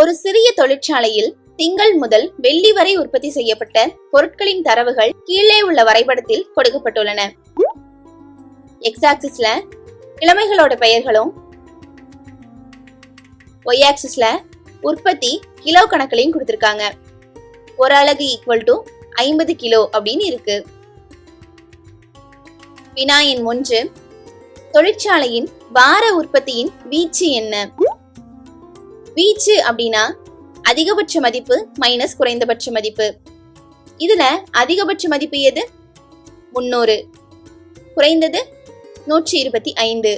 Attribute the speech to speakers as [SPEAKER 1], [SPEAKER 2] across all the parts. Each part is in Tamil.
[SPEAKER 1] ஒரு சிறிய தொழிற்சாலையில் திங்கள் முதல் வெள்ளி வரை உற்பத்தி செய்யப்பட்ட பொருட்களின் தரவுகள் கீழே உள்ள வரைபடத்தில் கொடுக்கப்பட்டுள்ளன. எக்ஸாக்சிஸ்ல கிழமைகளோட பெயர்களும் ஒய் ஆக்சிஸ்ல உற்பத்தி கிலோ கணக்குலையும் கொடுத்திருக்காங்க. ஒரு அலகு ஈக்குவல் டு ஐம்பது கிலோ அப்படின்னு இருக்கு. வினாயின் ஒன்று தொழிற்சாலையின் வார உற்பத்தியின் வீச்சு என்ன? வீச்சு அப்படின்னா அதிகபட்ச மதிப்பு மைனஸ் குறைந்தபட்ச மதிப்பு. இதுல அதிகபட்ச மதிப்பு எது? முன்னூறு குறைந்தது நூற்றி இருபத்தி ஐந்து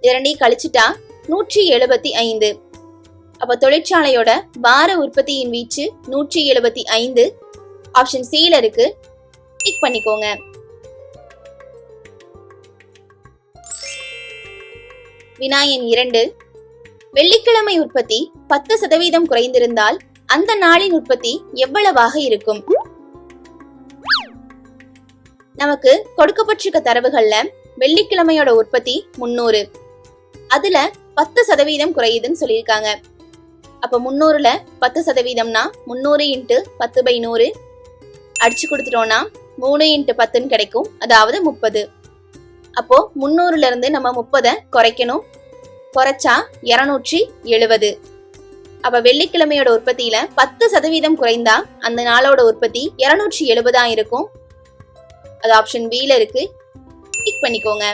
[SPEAKER 1] இரண்டையும் கழிச்சிட்டா நூற்றி எழுபத்தி ஐந்து. அப்ப தொழிற்சாலையோட வார உற்பத்தியின் வீச்சு நூற்றி எழுபத்தி ஐந்து ஆப்ஷன் சில இருக்கு. டிக் பண்ணிக்கோங்க. வினாயன் இரண்டு. வெள்ளிக்கிழமை உற்பத்தி பத்து சதவீதம் குறைந்திருந்தால் அந்த நாளின் உற்பத்தி எவ்வளவாக இருக்கும்? நமக்கு கொடுக்கப்பட்டிருக்க தரவுகள்ல வெள்ளிக்கிழமையோட உற்பத்தி முன்னூறு அதுல பத்து சதவீதம் குறையுதுன்னு சொல்லியிருக்காங்க. அப்ப முன்னூறுல பத்து சதவீதம்னா முன்னூறு இன்ட்டு பத்து பை நூறு. அடிச்சு கொடுத்துட்டோம்னா மூணு இன்ட்டு பத்துன்னு கிடைக்கும். அதாவது முப்பது. அப்போ முன்னூறுல இருந்து நம்ம முப்பதை குறைக்கணும். குறைச்சா இருநூற்றி எழுபது. அப்ப வெள்ளிக்கிழமையோட உற்பத்தியில பத்து சதவீதம் குறைந்தா அந்த நாளோட உற்பத்தி இருநூற்றி எழுபதா இருக்கும். அது ஆப்ஷன் பில இருக்கு. கிளிக் பண்ணிக்கோங்க.